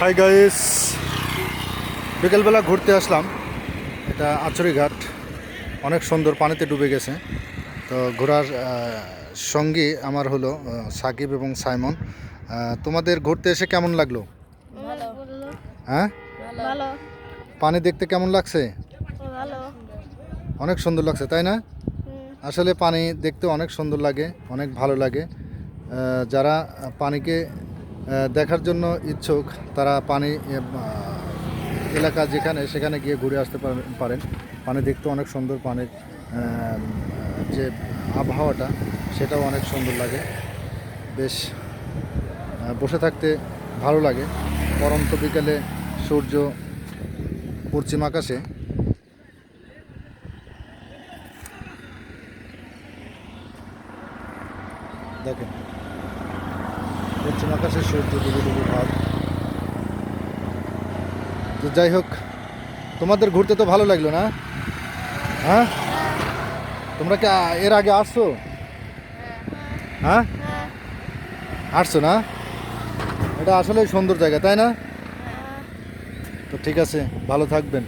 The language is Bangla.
হাই গাইস বিকেলবেলা ঘুরতে আসলাম। এটা আচরি ঘাট। অনেক সুন্দর পানিতে ডুবে গেছে। তো ঘোরার সঙ্গী আমার হলো সাকিব এবং সাইমন। তোমাদের ঘুরতে এসে কেমন লাগল? হ্যাঁ? পানি দেখতে কেমন লাগছে? অনেক সুন্দর লাগছে তাই না? আসলে পানি দেখতে অনেক সুন্দর লাগে অনেক ভালো লাগে। যারা পানিকে দেখার জন্য ইচ্ছুক তারা পানি এলাকা যেখানে, সেখানে গিয়ে ঘুরে আসতে পারেন। পানি দেখতে অনেক সুন্দর পানির যে আবহাওয়াটা, সেটাও অনেক সুন্দর লাগে। বেশ বসে থাকতে ভালো লাগে। পরন্ত বিকালে সূর্য পশ্চিম আকাশে। দেখেন। পশ্চিম আকাশে সূর্য ডুবু ডুবু ভাব। তো যাই হোক তোমাদের ঘুরতে তো ভালো লাগল না? হ্যাঁ? তোমরা কি এর আগে আসছো? হ্যাঁ? হ্যাঁ আসছো না? এটা আসলে সুন্দর জায়গা তাই না? হ্যাঁ। তো ঠিক আছে ভালো থাকবেন।